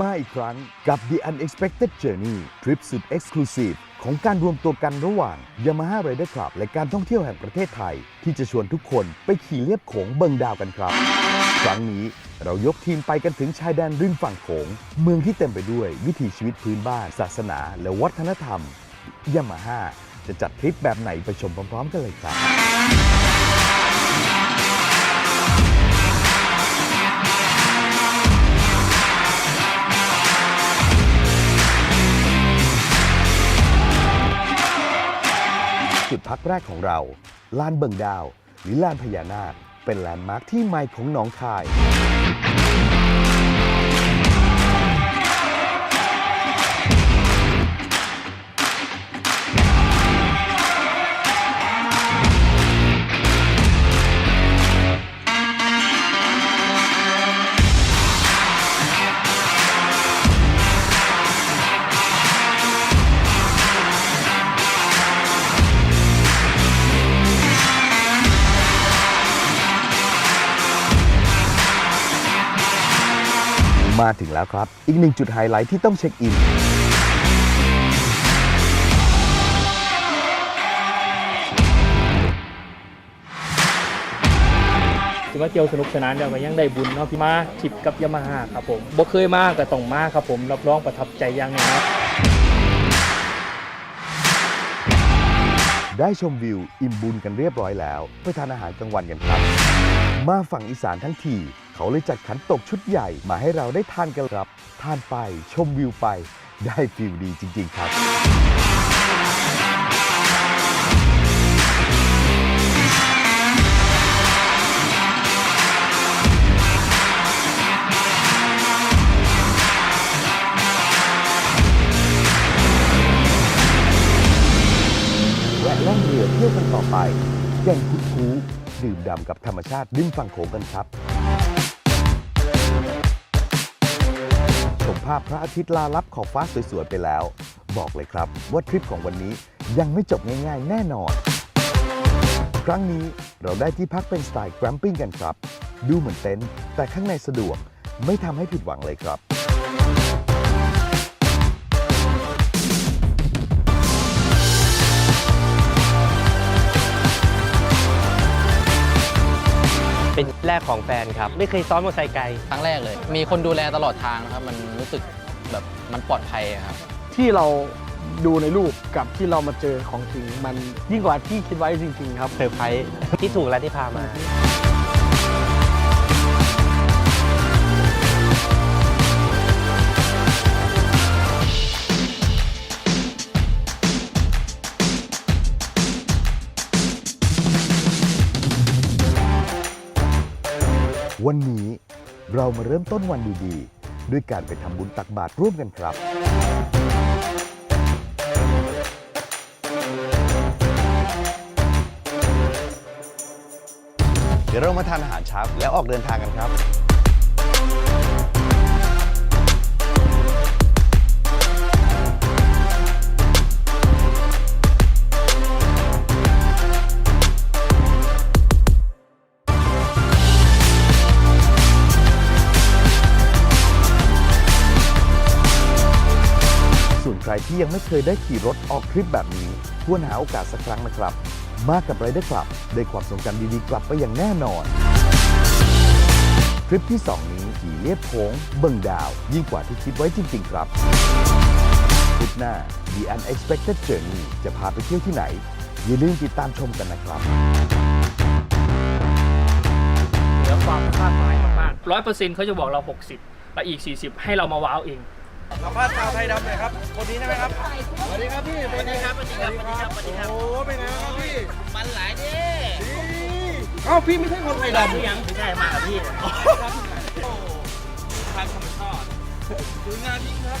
มาอีกครั้งกับ The Unexpected Journey ทริปสุด Exclusive ของการรวมตัวกันระหว่าง Yamaha Rider Club และการท่องเที่ยวแห่งประเทศไทย ที่จะชวนทุกคนไปขี่เลียบโขงเบิงดาวกันครับ ครั้งนี้เรายกทีมไปกันถึงชายแดนริมฝั่งโขง เมืองที่เต็มไปด้วยวิถีชีวิตพื้นบ้าน ศาสนา และวัฒนธรรม Yamaha จะจัดทริปแบบไหนไปชมพร้อม ๆ กันเลยครับ จุดพักแรกของเรา ลานเบิงดาว หรือลานพญานาค เป็นแลนด์มาร์คที่ใหม่ของหนองคาย มาถึงแล้วครับ อีกหนึ่งจุดไฮไลท์ที่ต้องเช็คอิน ถือว่าเที่ยวสนุกสนานแล้วก็ยังได้บุญเนาะพี่มาทริปกับยามาฮ่าครับผมบ่เคยมาก็ต้องมาครับผมรับรองประทับใจอย่างแน่นอน ได้ชมวิว อิ่มบุญกันเรียบร้อยแล้ว ไปทานอาหารกลางวันกันครับ มาฝั่งอีสานทั้งที เขาเลยจัดขันตกชุดใหญ่มาให้เราได้ทานกันครับทานไปชมวิวไป ได้ฟิลดีจริง ๆ ครับแวะล่องเรือเที่ยวกันต่อไปแก่งคุดคูดื่มด่ำกับธรรมชาติริมฝั่งโขงกันครับ ชมภาพพระอาทิตย์ลาลับขอบฟ้าสวยๆไปแล้ว บอกเลยครับว่าทริปของวันนี้ยังไม่จบง่ายๆ แน่นอน ครั้งนี้เราได้ที่พักเป็นสไตล์แกรมปิ้งกันครับ ดูเหมือนเต็นท์แต่ข้างในสะดวกไม่ทำให้ผิดหวังเลยครับ เป็นแรกของแฟนครับ ไม่เคยซ้อมมอเตอร์ไซค์ไกล ครั้งแรกเลย มีคนดูแลตลอดทางนะครับ มันรู้สึกแบบมันปลอดภัยอะครับ ที่เราดูในรูปกับที่เรามาเจอของจริงมันยิ่งกว่าที่คิดไว้จริง ๆ ครับ เซอร์ไพรส์ที่ถูกแล้วที่พามา วันนี้เรามาเริ่มต้นวันดีๆ ด้วยการไปทำบุญตักบาตรร่วมกันครับ เดี๋ยวเรามาทานอาหารเช้าแล้วออกเดินทางกันครับ ส่วนใครที่ยังไม่เคยได้ขี่รถออกทริปแบบนี้ ควรหาโอกาสสักครั้งนะครับ มากับไรเดอร์คลับ ได้ความทรงจำดีๆ กลับไปอย่างแน่นอน ทริปที่ 2 นี้ขี่เลียบโค้งเบิ่งดาว ยิ่งกว่าที่คิดไว้จริง ๆ ครับทริปหน้า The Unexpected Journey จะพาไปเที่ยวที่ไหน อย่าลืมติดตามชมกันนะครับเหนือความคาดหมายมากๆร้อยเปอร์เซ็นต์เขาจะบอกเรา 60 และอีก 40 ให้เรามาว้าวเอง สัมภาษณ์ชาวไทยดำหน่อยครับ คนนี้ใช่ไหมครับ สวัสดีครับพี่สวัสดีครับสวัสดีครับสวัสดีครับสวัสดีครับ โอ้เป็นไงบ้างครับพี่มันหลายดิเอ้าพี่ไม่ใช่คนไทยดำพี่ยังไม่ใช่มากับพี่ทางธรรมชาติดูงานพี่ครับ